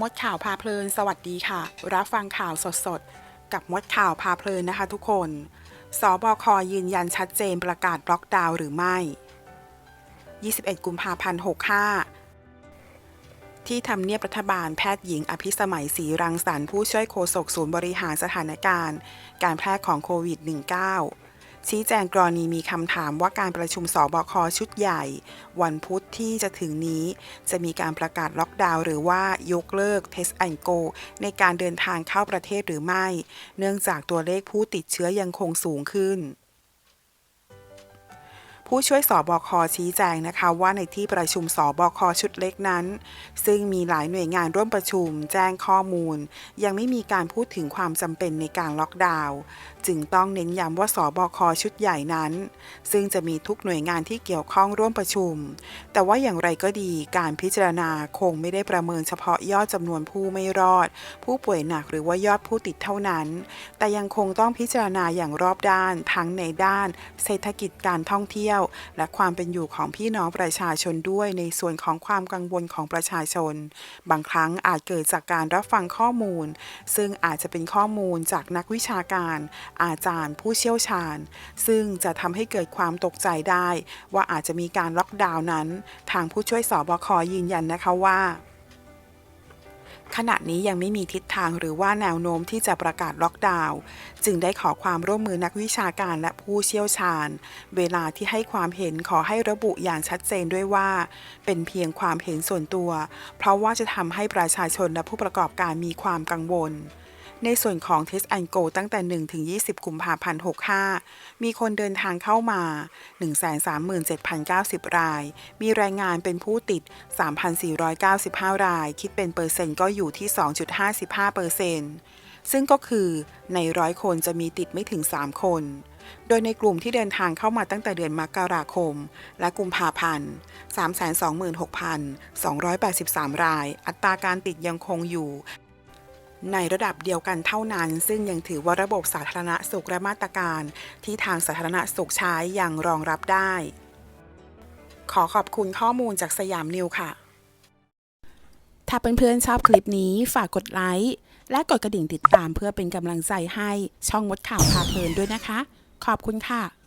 มดข่าวพาเพลิน สวัสดีค่ะ รับฟังข่าวสดๆ กับมดข่าวพาเพลินนะคะทุกคน สบคยืนยันชัดเจนประกาศบล็อกดาวน์หรือไม่ 21 กุมภาพันธ์ 65 ที่ทำเนียบรัฐบาลแพทย์หญิงอภิสมัยศรีรังสรรค์ผู้ช่วยโฆษกศูนย์บริหารสถานการณ์ การแพร่ของโควิด -19 ชี้แจงกรณีมีคำถามว่าการประชุมสบคชุดใหญ่ วันพุธที่จะถึงนี้ จะมีการประกาศล็อกดาวน์หรือว่ายกเลิกเทสแอนโกในการเดินทางเข้าประเทศหรือไม่ เนื่องจากตัวเลขผู้ติดเชื้อยังคงสูงขึ้น ผู้ช่วยสอบคชี้แจงนะคะว่าในที่ประชุมสบคชุดเล็กนั้น ซึ่งมีหลายหน่วยงานร่วมประชุม แจ้งข้อมูล ยังไม่มีการพูดถึงความจำเป็นในการล็อกดาวน์จึงต้องเน้นย้ำว่าสบคชุดใหญ่นั้น ซึ่งจะมีทุกหน่วยงานที่เกี่ยวข้องร่วมประชุม แต่ว่าอย่างไรก็ดีการพิจารณาคงไม่ได้ประเมินเฉพาะยอดจำนวนผู้ไม่รอด ผู้ป่วยหนักหรือว่ายอดผู้ติดเท่านั้น แต่ยังคงต้องพิจารณาอย่างรอบด้านทั้งในด้าน เศรษฐกิจการท่องเที่ยวและความเป็นอยู่ของพี่น้องประชาชนด้วยในส่วนของความกังวลของประชาชน บางครั้งอาจเกิดจากการรับฟังข้อมูล ซึ่งอาจจะเป็นข้อมูลจากนักวิชาการ อาจารย์ผู้เชี่ยวชาญ ซึ่งจะทำให้เกิดความตกใจได้ ว่าอาจจะมีการล็อกดาวน์นั้น ทางผู้ช่วยสบคยืนยันนะคะว่า ขณะนี้ยังไม่มีทิศทางหรือว่าแนวโน้มที่จะประกาศล็อกดาวน์จึงได้ขอความร่วมมือนักวิชาการและผู้เชี่ยวชาญ เวลาที่ให้ความเห็นขอให้ระบุอย่างชัดเจนด้วยว่า เป็นเพียงความเห็นส่วนตัว เพราะว่าจะทำให้ประชาชนและผู้ประกอบการมีความกังวล ในส่วนของ Test and Go ตั้งแต่ 1 ถึง 20 กุมภาพันธ์ 65 มีคนเดินทางเข้ามา 137,090 ราย มีแรายงานเป็นผู้ติด 3,495 ราย คิดเป็นเปอร์เซ็นต์ก็อยู่ที่ 2.55เปอร์เซ็นต์ซึ่งก็คือในร้อยคนจะมีติดไม่ถึง 3 คน โดยในกลุ่มที่เดินทางเข้ามาตั้งแต่เดือนมกราคม และกุมภาพันธ์ 326,283 ราย อัตราการติดยังคงอยู่ ในระดับเดียวกันเท่านั้น ซึ่งยังถือว่าระบบสาธารณสุขและมาตรการ ที่ทางสาธารณสุขใช้อยังรองรับได้ ขอขอบคุณข้อมูลจากสยามนิวค่ะ ถ้าเพื่อนๆชอบคลิปนี้ฝากกดไลค์และกดกระดิ่งติดตามเพื่อเป็นกำลังใจให้ช่องมดข่าวพาเพลินด้วยนะคะ ขอบคุณค่ะ